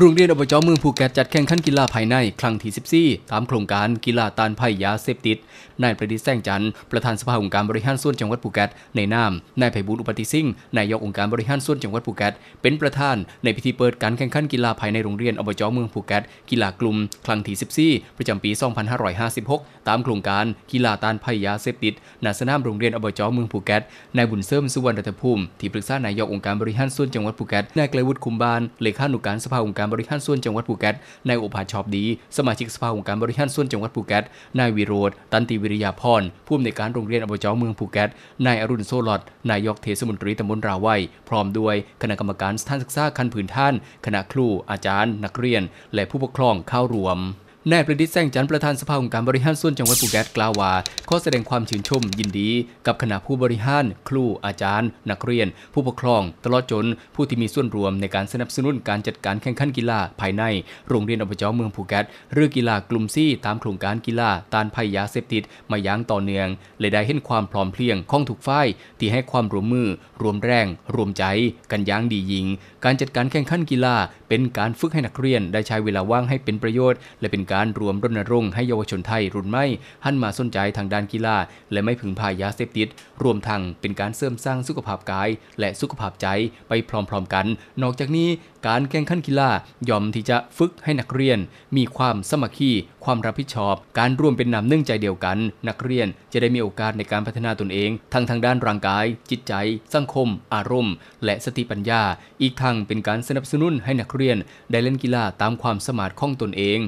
โรงเรียนอบจเมืองภูเก็ตจัดแข่งขันกีฬาภายใน ครั้งที่14ตามโครงการกีฬาต้านภัยยาเสพติด นายประดิษฐ์แสงจันทร์ประธานสภาองค์การบริหารส่วนจังหวัดภูเก็ตในนามนายไพบูลอุปติสิ่งห์นายกองค์การบริหารส่วนจังหวัดภูเก็ตเป็นประธานในพิธีเปิดการแข่งขันกีฬาภายในโรงเรียนอบจเมืองภูเก็ตกีฬากลุ่มครั้งที่14ประจำปี 2556 ตามโครงการกีฬาต้านภัยยาเสพติดณสนามโรงเรียนอบจเมืองภูเก็ตนายบุญเสริมสุวรรณรัตภูมิที่ปรึกษานายกองค์การบริหารส่วนจังหวัดภูเก็ตนายไกลวุฒิคุมบาลเลขานุการสภาองค์การบริหารส่วนจังหวัดภูเก็ตนายโอภาสชอบดี สมาชิกสภาองค์การบริหารส่วนจังหวัดภูเก็ตนายวิโรธตันติวิริยาพรผู้อำนวยการโรงเรียนอบจเมืองภูเก็ตนายอรุณโซลอดนายกเทศมนตรีตำบลราวัยพร้อมด้วยคณะกรรมการสถานศึกษาคันผืนท่าน คณะครูอาจารย์ นักเรียน และผู้ปกครองเข้ารวม นายประดิษฐ์แสงจันทร์ประธานสภาองค์การบริหารส่วนจังหวัดภูเก็ตกล่าวว่าขอแสดงความชื่นชมยินดี กับคณะผู้บริหาร ครู อาจารย์ นักเรียน ผู้ปกครอง ตลอดจน ผู้ที่มีส่วนรวมในการสนับสนุนการจัดการแข่งขันกีฬาภายใน โรงเรียนอบจเมืองภูเก็ตหรือกีฬากลุ่มซี่ตามโครงการกีฬาต้านภัยยาเสพติดมาอย่างต่อเนื่องและได้เห็นความพร้อมเพรียงของทุกฝ่ายที่ให้ความร่วมมือ รวมแรง รวมใจ กันอย่างดียิ่งการจัดการแข่งขันกีฬาเป็นการฝึกให้นักเรียนได้ใช้เวลาว่างให้เป็นประโยชน์ และเป็นการการวมรณรงค์ให้เยาวชนไทยรุ่นใหม่หันมาสนใจทางด้านกีฬา และไม่พึงพายาเสพติด รวมทั้งเป็นการเสริมสร้างสุขภาพกาย และสุขภาพใจไปพร้อมๆกัน นอกจากนี้การแข่งขันกีฬาย่อมที่จะฝึกให้นักเรียน มีความสมัคคีความรับผิดชอบ การร่วมเป็นน้ำหนึ่งใจเดียวกัน นักเรียนจะได้มีโอกาสในการพัฒนาตนเอง ทั้งทางด้านร่างกาย จิตใจ สังคม อารมณ์ และสติปัญญา อีกทั้งเป็นการสนับสนุนให้นักเรียน ได้เล่นกีฬาตามความสมารถของตนเอง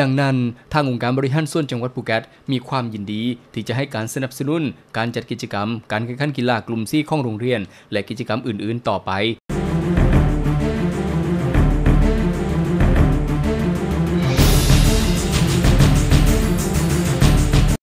ดังนั้นทางองค์การบริหารส่วนจังหวัดภูเก็ตมีความยินดี ที่จะให้การสนับสนุน การจัดกิจกรรม การแข่งขันกีฬากลุ่มซี่ของโรงเรียน และกิจกรรมอื่น ๆ ต่อไป